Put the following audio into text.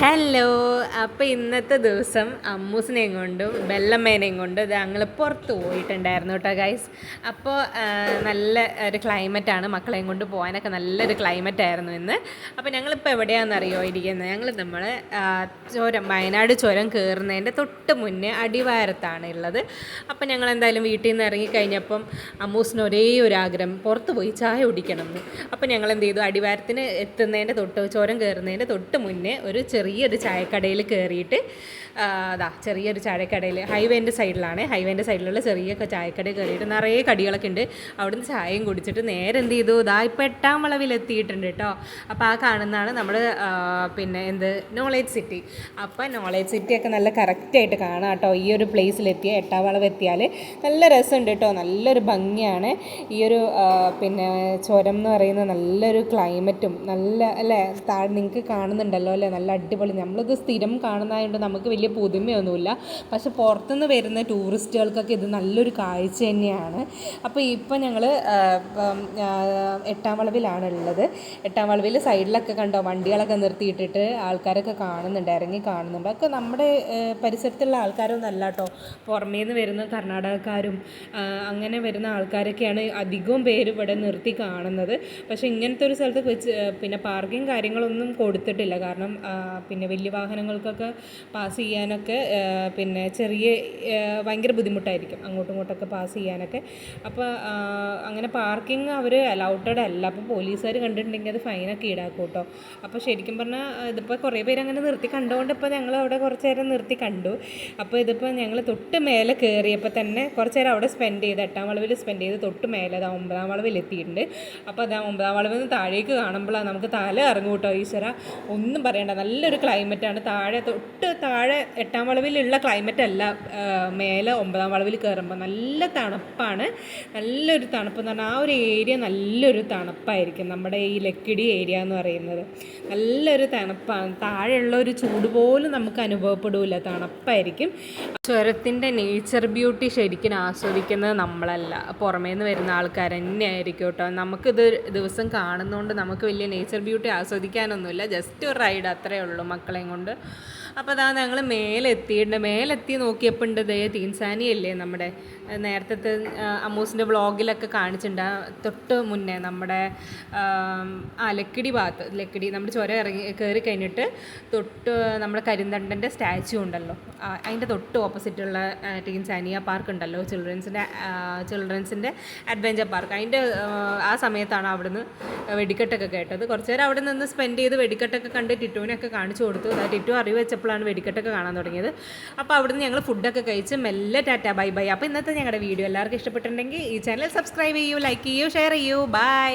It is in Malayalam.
ഹലോ അപ്പോൾ ഇന്നത്തെ ദിവസം അമ്മൂസിനെയും കൊണ്ടും ബെല്ലമ്മേനെയും കൊണ്ട് ഞങ്ങൾ പുറത്ത് പോയിട്ടുണ്ടായിരുന്നു കേട്ടോ ഗൈസ് അപ്പോൾ നല്ല ഒരു ക്ലൈമറ്റാണ് മക്കളെയും കൊണ്ട് പോകാനൊക്കെ നല്ലൊരു ക്ലൈമറ്റ് ആയിരുന്നു ഇന്ന്. അപ്പോൾ ഞങ്ങളിപ്പോൾ എവിടെയാണെന്നറിയോ ഇരിക്കുന്നത് ഞങ്ങൾ നമ്മൾ ചുരം വയനാട് ചുരം കയറുന്നതിന്റെ തൊട്ട് മുന്നേ അടിവാരത്താണ് ഉള്ളത് അപ്പോൾ ഞങ്ങൾ എന്തായാലും വീട്ടിൽ നിന്ന് ഇറങ്ങി കഴിഞ്ഞപ്പം അമ്മൂസിന് ഒരേ ഒരു ആഗ്രഹം പുറത്ത് പോയി ചായ കുടിക്കണം എന്ന് അപ്പോൾ ഞങ്ങൾ എന്ത് ചെയ്തു? അടിവാരത്തിന് എത്തുന്നതിന്റെ തൊട്ട് ചുരം കയറുന്നതിന്റെ തൊട്ട് മുന്നേ ഒരു ചെറിയൊരു ചായക്കടയിൽ കയറിയിട്ട് അതാ ചെറിയൊരു ചായക്കടയിൽ ഹൈവേന്റെ സൈഡിലാണ്. ഹൈവേന്റെ സൈഡിലുള്ള ചെറിയ ചായക്കട കയറിയിട്ട് നിറയെ കടികളൊക്കെ ഉണ്ട്. അവിടുന്ന് ചായയും കുടിച്ചിട്ട് നേരെ എന്ത് ചെയ്തു? ഇതാ ഇപ്പോൾ എട്ടാം വളവിലെത്തിയിട്ടുണ്ട് കേട്ടോ അപ്പോൾ ആ കാണുന്നതാണ് നമ്മൾ പിന്നെ എന്ത്? നോളേജ് സിറ്റി അപ്പോൾ നോളേജ് സിറ്റിയൊക്കെ നല്ല കറക്റ്റായിട്ട് കാണാം കേട്ടോ ഈ ഒരു പ്ലേസിലെത്തിയ എട്ടാം വളവ് എത്തിയാൽ നല്ല രസമുണ്ട് കേട്ടോ നല്ലൊരു ഭംഗിയാണ്. ഈ ഒരു പിന്നെ ചുരം എന്ന് പറയുന്ന നല്ലൊരു ക്ലൈമറ്റും നല്ല അല്ലേ? താഴെ നിങ്ങൾക്ക് കാണുന്നുണ്ടല്ലോ അല്ലേ? നല്ല അടിപൊളി നമ്മളിത് സ്ഥിരം കാണുന്നതായതുകൊണ്ട് നമുക്ക് വലിയ പുതുമയൊന്നുമില്ല. പക്ഷെ പുറത്തുനിന്ന് വരുന്ന ടൂറിസ്റ്റുകൾക്കൊക്കെ ഇത് നല്ലൊരു കാഴ്ച തന്നെയാണ്. അപ്പോൾ ഇപ്പം ഞങ്ങൾ എട്ടാം വളവിലാണ് ഉള്ളത് എട്ടാം വളവിൽ സൈഡിലൊക്കെ കണ്ടോ വണ്ടികളൊക്കെ നിർത്തിയിട്ടിട്ട് ആൾക്കാരൊക്കെ കാണുന്നുണ്ട് ഇറങ്ങി കാണുന്നുണ്ട്. ഒക്കെ നമ്മുടെ പരിസരത്തുള്ള ആൾക്കാരൊന്നും അല്ല കേട്ടോ. പുറമേ നിന്ന് വരുന്ന കർണാടകക്കാരും അങ്ങനെ വരുന്ന ആൾക്കാരൊക്കെയാണ് അധികവും പേര് ഇവിടെ നിർത്തി കാണുന്നത്. പക്ഷേ ഇങ്ങനത്തെ ഒരു സ്ഥലത്ത് വെച്ച് പിന്നെ പാർക്കിംഗ് കാര്യങ്ങളൊന്നും കൊടുത്തിട്ടില്ല. കാരണം പിന്നെ വലിയ വാഹനങ്ങൾക്കൊക്കെ പാസ് ചെയ്യാനൊക്കെ പിന്നെ ചെറിയ ഭയങ്കര ബുദ്ധിമുട്ടായിരിക്കും അങ്ങോട്ടും ഇങ്ങോട്ടൊക്കെ പാസ് ചെയ്യാനൊക്കെ. അപ്പോൾ അങ്ങനെ പാർക്കിംഗ് അവർ അലൗട്ടഡ് അല്ല. അപ്പോൾ പോലീസുകാർ കണ്ടിട്ടുണ്ടെങ്കിൽ അത് ഫൈനൊക്കെ ഈടാക്കും കേട്ടോ അപ്പോൾ ശരിക്കും പറഞ്ഞാൽ ഇതിപ്പോൾ കുറേ പേര് അങ്ങനെ നിർത്തി കണ്ടുകൊണ്ട് ഇപ്പോൾ ഞങ്ങൾ അവിടെ കുറച്ച് നേരം നിർത്തി കണ്ടു. അപ്പോൾ ഇതിപ്പോൾ ഞങ്ങൾ തൊട്ട് മേലെ കയറിയപ്പോൾ തന്നെ കുറച്ച് നേരം അവിടെ സ്പെൻഡ് ചെയ്ത് എട്ടാം വളവിൽ സ്പെൻഡ് ചെയ്ത് തൊട്ട് മേലെ അത് ഒമ്പതാം വളവിൽ എത്തിയിട്ടുണ്ട്. അപ്പോൾ അത് ഒമ്പതാം വളവിൽ നിന്ന് താഴേക്ക് കാണുമ്പോഴാണ് നമുക്ക് തല ഇറങ്ങും കേട്ടോ ഈശ്വര. ഒന്നും പറയണ്ട. നല്ലൊരു ക്ലൈമറ്റാണ്. താഴെ തൊട്ട് താഴെ എട്ടാം വളവിലുള്ള ക്ലൈമറ്റ് അല്ല മേലെ ഒമ്പതാം വളവിൽ കയറുമ്പോൾ നല്ല തണുപ്പാണ്. നല്ലൊരു തണുപ്പ് എന്ന് പറഞ്ഞാൽ ആ ഒരു ഏരിയ നല്ലൊരു തണുപ്പായിരിക്കും നമ്മുടെ ഈ ലക്കിടി ഏരിയ എന്ന് പറയുന്നത്. നല്ലൊരു തണുപ്പാണ്. താഴെയുള്ള ഒരു ചൂട് പോലും നമുക്ക് അനുഭവപ്പെടില്ല തണുപ്പായിരിക്കും. ചുരത്തിന്റെ നേച്ചർ ബ്യൂട്ടി ശരിക്കും ആസ്വദിക്കുന്നത് നമ്മളല്ല. പുറമേ നിന്ന് വരുന്ന ആൾക്കാർ തന്നെ ആയിരിക്കും കേട്ടോ. നമുക്കിത് ദിവസം കാണുന്നതുകൊണ്ട് നമുക്ക് വലിയ നേച്ചർ ബ്യൂട്ടി ആസ്വദിക്കാനൊന്നുമില്ല. ജസ്റ്റ് ഒരു റൈഡ് അത്രയേ ഉള്ളൂ. മക്കളെയും കൊണ്ട് അപ്പോൾ അതാ ഞങ്ങൾ മേലെത്തിയിട്ടുണ്ട്. മേലെത്തി നോക്കിയപ്പോൾ ഉണ്ട് ദേ തീൻസാനി അല്ലേ നമ്മുടെ നേരത്തെ അമ്മൂസിന്റെ വ്ളോഗിലൊക്കെ കാണിച്ചിട്ടുണ്ട് തൊട്ട് മുന്നേ നമ്മുടെ ആം, ലക്കിടി ഭാഗത്ത് ലക്കിടി നമ്മുടെ ചുരം ഇറങ്ങി കയറി കഴിഞ്ഞിട്ട് തൊട്ട് നമ്മുടെ കരിന്തണ്ടന്റെ സ്റ്റാച്ചു ഉണ്ടല്ലോ. അതിന്റെ തൊട്ട് ഓപ്പോസിറ്റുള്ള ടീൻസാനിയ പാർക്ക് ഉണ്ടല്ലോ. ചിൽഡ്രൻസിന്റെ ചിൽഡ്രൻസിന്റെ അഡ്വഞ്ചർ പാർക്ക്. അതിന്റെ ആ സമയത്താണ് അവിടുന്ന് വെടിക്കെട്ടൊക്കെ കേട്ടത്. കുറച്ച് നേരം അവിടെ നിന്ന് സ്പെൻഡ് ചെയ്ത് വെടിക്കെട്ടൊക്കെ കണ്ട് ടിറ്റുവിനൊക്കെ കാണിച്ചു കൊടുത്തു. ടിറ്റു അറിവ് വെച്ചപ്പോഴാണ് വെടിക്കെട്ടൊക്കെ കാണാൻ തുടങ്ങിയത്. അപ്പോൾ അവിടുന്ന് ഞങ്ങൾ ഫുഡൊക്കെ കഴിച്ച് മെല്ലെ ടാറ്റ ബൈ ബൈ. അപ്പോൾ ഇന്നത്തെ ഞങ്ങളുടെ വീഡിയോ എല്ലാവർക്കും ഇഷ്ടപ്പെട്ടിട്ടുണ്ടെങ്കിൽ ഈ ചാനൽ സബ്സ്ക്രൈബ് ചെയ്യൂ ലൈക്ക് ചെയ്യൂ ഷെയർ ചെയ്യൂ. ബൈ